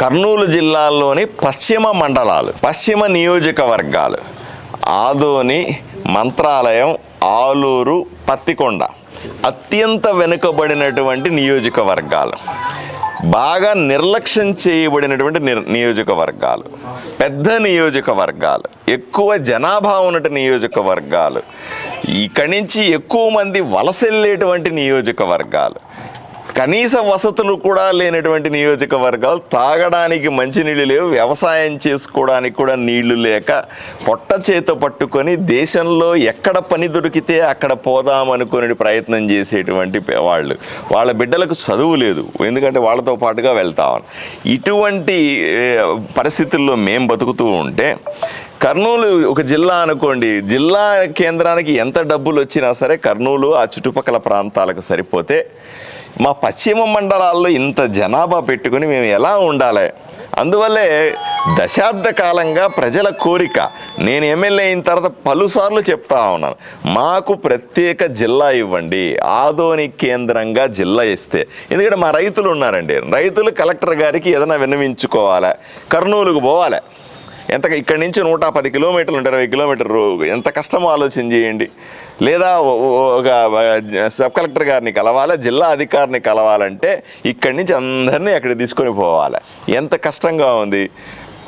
కర్నూలు జిల్లాలోని పశ్చిమ మండలాలు పశ్చిమ నియోజకవర్గాలు. ఆదోని మంత్రాలయం ఆలూరు పత్తికొండ అత్యంత వెనుకబడినటువంటి నియోజకవర్గాలు. బాగా నిర్లక్ష్యం చేయబడినటువంటి నియోజకవర్గాలు. పెద్ద నియోజకవర్గాలు. ఎక్కువ జనాభా ఉన్నటువంటి నియోజకవర్గాలు. ఇక్కడి నుంచి ఎక్కువ మంది వలసెళ్ళేటువంటి నియోజకవర్గాలు. కనీస వసతులు కూడా లేనటువంటి నియోజకవర్గాలు తాగడానికి మంచినీళ్ళు లేవు వ్యవసాయం చేసుకోవడానికి కూడా నీళ్ళు లేక పొట్ట చేత పట్టుకొని దేశంలో ఎక్కడ పని దొరికితే అక్కడ పోదామనుకునే ప్రయత్నం చేసేటువంటి వాళ్ళు. వాళ్ళ బిడ్డలకు చదువు లేదు. ఎందుకంటే వాళ్ళతో పాటుగా వెళ్తామని ఇటువంటి పరిస్థితుల్లో మేము బతుకుతూ ఉంటే కర్నూలు ఒక జిల్లా అనుకోండి. జిల్లా కేంద్రానికి ఎంత డబ్బులు వచ్చినా సరే కర్నూలు ఆ చుట్టుపక్కల ప్రాంతాలకు సరిపోతే మా పశ్చిమ మండలాల్లో ఇంత జనాభా పెట్టుకుని మేము ఎలా ఉండాలి? అందువల్లే దశాబ్ద కాలంగా ప్రజల కోరిక నేను ఎమ్మెల్యే అయిన తర్వాత పలుసార్లు చెప్తా ఉన్నాను మాకు ప్రత్యేక జిల్లా ఇవ్వండి ఆదోని కేంద్రంగా జిల్లా ఇస్తే. ఎందుకంటే మా రైతులు ఉన్నారండి రైతులు కలెక్టర్ గారికి ఏదైనా విన్నవించుకోవాలి కర్నూలుకు పోవాలి. ఎంత ఇక్కడి నుంచి నూట పది కిలోమీటర్లు ఉంటారు ఇరవై కిలోమీటర్లు ఎంత కష్టమో ఆలోచన చేయండి. లేదా ఒక సబ్ కలెక్టర్ గారిని కలవాలి జిల్లా అధికారిని కలవాలంటే ఇక్కడి నుంచి అందరినీ అక్కడ తీసుకొని పోవాలి. ఎంత కష్టంగా ఉంది.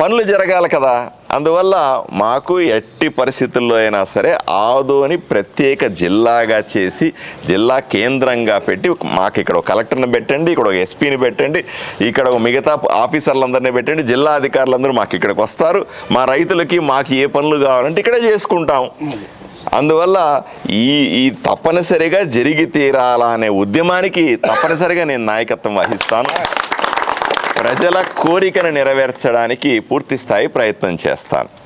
పనులు జరగాలి కదా. అందువల్ల మాకు ఎట్టి పరిస్థితుల్లో అయినా సరే ఆదోని ప్రత్యేక జిల్లాగా చేసి జిల్లా కేంద్రంగా పెట్టి మాకు ఇక్కడ ఒక కలెక్టర్ని పెట్టండి ఇక్కడ ఒక ఎస్పీని పెట్టండి ఇక్కడ ఒక మిగతా ఆఫీసర్లందరినీ పెట్టండి జిల్లా అధికారులందరూ మాకు ఇక్కడికి వస్తారు. మా రైతులకి మాకు ఏ పనులు కావాలంటే ఇక్కడే చేసుకుంటాం. అందువల్ల ఈ ఈ తప్పనిసరిగా జరిగి తీరాలా అనే ఉద్యమానికి తప్పనిసరిగా నేను నాయకత్వం వహిస్తాను. ప్రజల కోరికను నెరవేర్చడానికి పూర్తి స్థాయి ప్రయత్నం చేస్తాను.